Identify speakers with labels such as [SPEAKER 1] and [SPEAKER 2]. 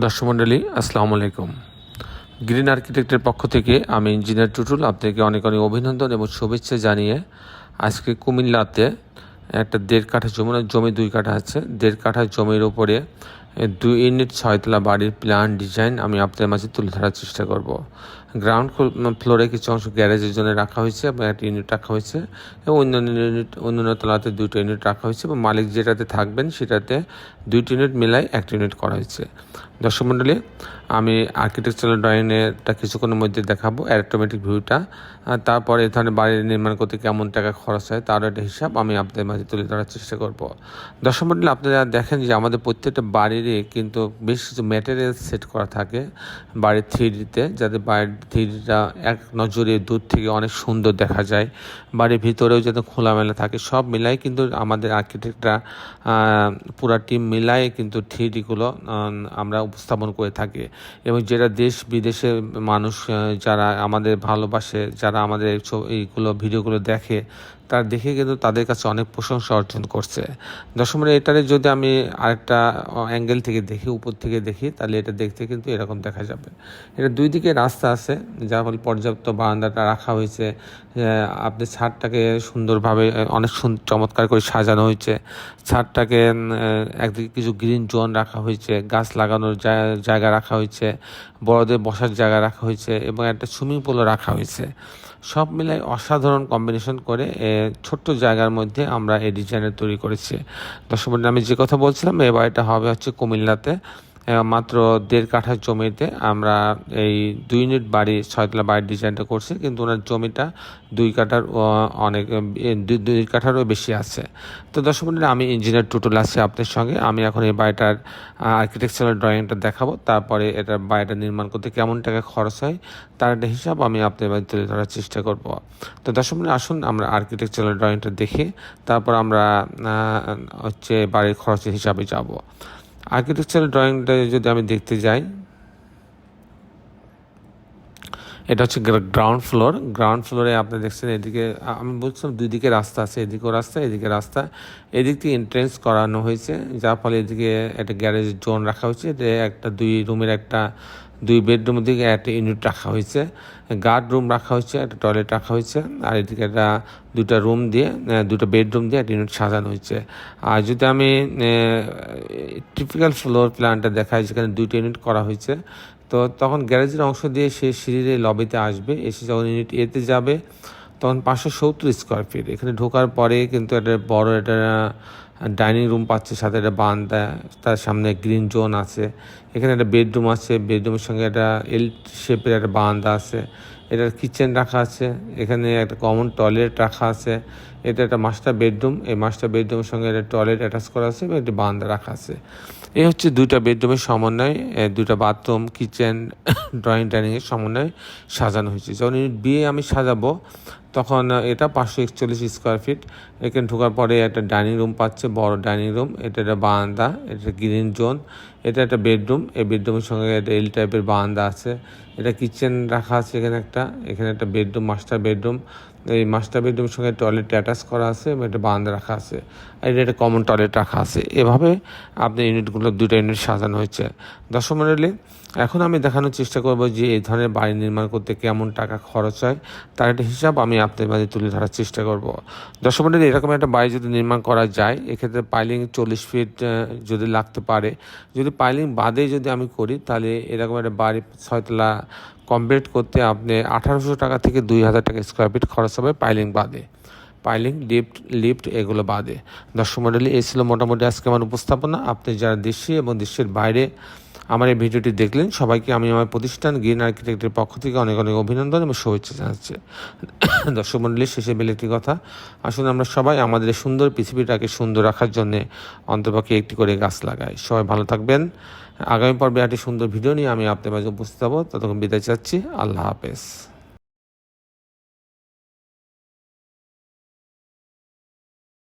[SPEAKER 1] দর্শক মণ্ডলী আসসালামু আলাইকুম। গ্রিন আর্কিটেক্টের পক্ষ থেকে আমি ইঞ্জিনিয়ার টুটুল আপনাকে অনেক অনেক অভিনন্দন এবং শুভেচ্ছা জানিয়ে আজকে কুমিল্লাতে একটা দেড় কাঠা জমি জমি দুই কাঠা আছে। দেড় কাঠা জমির ওপরে দুই ইউনিট ছয়তলা বাড়ির প্ল্যান ডিজাইন আমি আপনাদের মাঝে তুলে ধরার চেষ্টা করব। গ্রাউন্ড ফ্লোরে কিছু অংশ গ্যারেজের জন্য রাখা হয়েছে এবং একটা ইউনিট রাখা হয়েছে। এবং অন্যান্য ইউনিট, অন্যান্য তলাতে দুটো ইউনিট রাখা হয়েছে এবং মালিক যেটাতে থাকবেন সেটাতে দুইটি ইউনিট মিলাই একটা ইউনিট করা হয়েছে। দর্শক মণ্ডলী, আমি আর্কিটেকচারাল ড্রয়িংটা কিছুক্ষণের মধ্যে দেখাবো অ্যারোটোমেটিক ভিউটা তারপরে এই ধরনের বাড়ি নির্মাণ করতে কেমন টাকা খরচ হয় তার একটা হিসাব আমি আপনাদের মাঝে তুলে ধরার চেষ্টা করব। দর্শক মণ্ডলী, আপনারা দেখেন যে আমাদের প্রত্যেকটা বাড়িরই কিন্তু বেশ কিছু ম্যাটেরিয়াল সেট করা থাকে বাড়ির থ্রিডিতে যাতে বাড়ির থ্রিডিটা এক নজরে দূর থেকে অনেক সুন্দর দেখা যায়। বাড়ির ভিতরেও যাতে খোলামেলা থাকে, সব মিলাই কিন্তু আমাদের আর্কিটেক্টরা পুরা টিম মিলাই কিন্তু থ্রিডিগুলো আমরা উপস্থাপন করে থাকি। এবং যেটা দেশ বিদেশে মানুষ যারা আমাদের ভালোবাসে, যারা আমাদের এইগুলো ভিডিওগুলো দেখে তার দেখে কিন্তু তাদের কাছে অনেক প্রশংসা অর্জন করছে। দর্শক মানে এটারে যদি আমি আরেকটা অ্যাঙ্গেল থেকে দেখি, উপর থেকে দেখি, তাহলে এটা দেখতে কিন্তু এরকম দেখা যাবে। এটা দুই দিকে রাস্তা আছে, যার ফলে পর্যাপ্ত বারান্দাটা রাখা হয়েছে। আপনি ছাদটাকে সুন্দরভাবে অনেক চমৎকার করে সাজানো হয়েছে। ছাদটাকে একদিকে কিছু গ্রিন জোন রাখা হয়েছে, গাছ লাগানোর জায়গা রাখা হয়েছে, বড়দের বসার জায়গা রাখা হয়েছে এবং একটা সুইমিং পুলও রাখা হয়েছে। সব মিলাই অসাধারণ কম্বিনেশন করে ছোট্ট জায়গার মধ্যে আমরা এই ডিজাইনের তৈরি করেছি। দর্শক আমি যে কথা বলছিলাম, এবার এটা হবে হচ্ছে কুমিল্লাতে। মাত্র দেড় কাঠা জমিতে আমরা এই দুই ইউনিট বাড়ি ছয়তলা বাড়ির ডিজাইনটা করছি কিন্তু ওনার জমিটা দুই কাঠার অনেক দুই কাঠারও বেশি আছে। তো দর্শক বন্ধুরা, আমি ইঞ্জিনিয়ার টুটুল আছি আপনার সঙ্গে। আমি এখন এই বাড়িটার আর্কিটেকচারাল ড্রয়িংটা দেখাবো। তারপরে এটা বাড়িটা নির্মাণ করতে কেমন টাকা খরচ হয় তার একটা হিসাব আমি আপনার বাড়ি তুলে ধরার চেষ্টা করব। তো দর্শক বন্ধুরা, আসুন আমরা আর্কিটেকচারাল ড্রয়িংটা দেখে তারপর আমরা হচ্ছে বাড়ির খরচের হিসাবে যাব। আর্কিটেকচারাল ড্রয়িংটা যদি আমি দেখতে যাই এটা হচ্ছে গ্রাউন্ড ফ্লোর গ্রাউন্ড ফ্লোরে আপনি দেখছেন এদিকে আমি বলছিলাম দুই দিকে রাস্তা আছে, এদিকেও রাস্তা, এদিকে রাস্তা। এদিক থেকে এন্ট্রেন্স করানো হয়েছে, যার ফলে এদিকে একটা গ্যারেজ জোন রাখা হয়েছে, এতে একটা দুই রুমের একটা, দুই বেডরুমের দিকে একটা ইউনিট রাখা হয়েছে। গার্ড রুম রাখা হয়েছে, একটা টয়লেট রাখা হয়েছে, আর এদিকে একটা দুটা রুম দিয়ে দুটো বেডরুম দিয়ে একটা ইউনিট সাজানো হয়েছে। আর যদি আমি টিপিক্যাল ফ্লোর প্ল্যানটা দেখাই যেখানে দুইটা ইউনিট করা হয়েছে। তো তখন গ্যারেজের অংশ দিয়ে সে সিঁড়ির লবিতে আসবে, এসে যখন ইউনিট এতে যাবে, তখন পাঁচশো সত্তর স্কোয়ার ফিট এখানে ঢোকার পরে কিন্তু একটা বড় একটা ডাইনিং রুম পাচ্ছে, সাথে একটা বান্দা তার সামনে গ্রিন জোন আছে। এখানে একটা বেডরুম আছে বেডরুমের সঙ্গে একটা এল শেপের একটা বারান্দা আছে, এটার কিচেন রাখা আছে, এখানে একটা কমন টয়লেট রাখা আছে, এটা একটা মাস্টার বেডরুম এই মাস্টার বেডরুমের সঙ্গে একটা টয়লেট অ্যাটাচ করা আছে এবং একটি বারান্দা রাখা আছে। এই হচ্ছে দুইটা বেডরুমের সমন্বয় দুইটা বাথরুম কিচেন ড্রয়িং ডাইনিংয়ের সমন্বয় সাজানো হয়েছে। যখন বিয়ে আমি সাজাবো, তখন এটা পাঁচশো একচল্লিশ স্কোয়ার ফিট এখানে ঢোকার পরে একটা ডাইনিং রুম পাচ্ছে, বড় ডাইনিং রুম এটা একটা বারান্দা, এটা গ্রিন জোন এটা একটা বেডরুম। এই বেডরুমের সঙ্গে একটা এল টাইপের বারান্দা আছে। এটা কিচেন রাখা আছে এখানে একটা। এখানে একটা বেডরুম মাস্টার বেডরুম। এই মাস্টার বেডরুমের সঙ্গে টয়লেট অ্যাটাচ করা আছে এবং একটা বান্ধ রাখা আছে। আর এটা একটা কমন টয়লেট রাখা আছে। এভাবে আপনার ইউনিটগুলো দুটো ইউনিট সাজানো হয়েছে। দশম মডেলে এখন আমি দেখানোর চেষ্টা করব যে এই ধরনের বাড়ি নির্মাণ করতে কেমন টাকা খরচ হয়, তার একটা হিসাব আমি আপনাদের মাঝে তুলে ধরার চেষ্টা করব। দশম মডেলে এরকম একটা বাড়ি যদি নির্মাণ করা যায়, এক্ষেত্রে পাইলিং চল্লিশ ফিট যদি লাগতে পারে। যদি পাইলিং বাদে যদি আমি করি, তাহলে এরকম একটা বাড়ি ছয়তলা কমপ্লিট করতে আপনি আঠারোশো টাকা থেকে দুই হাজার টাকা স্কোয়ার ফিট খরচ হবে পাইলিং বাদে। পাইলিং, লিফট লিফট এগুলো বাদে। দর্শক মন্ডলী এই ছিল মোটামুটি আজকে আমার উপস্থাপনা। আপনি যারা দেশে এবং দেশের বাইরে আমার এই ভিডিওটি দেখলেন, সবাইকে আমি আমার প্রতিষ্ঠান গ্রিন আর্কিটেক্টের পক্ষ থেকে অনেক অনেক অভিনন্দন এবং শুভেচ্ছা জানাচ্ছি। দর্শক মন্ডলীর শেষে বেলে একটি কথা। আসুন আমরা সবাই আমাদের সুন্দর পৃথিবীটাকে সুন্দর রাখার জন্য অন্তপক্ষে একটি করে গাছ লাগাই। সবাই ভালো থাকবেন। আগামী পর্বে একটি সুন্দর ভিডিও নিয়ে আমি আপনার মাঝে উপস্থিত হব ততক্ষণ বিদায় চাচ্ছি। আল্লাহ হাফেজ।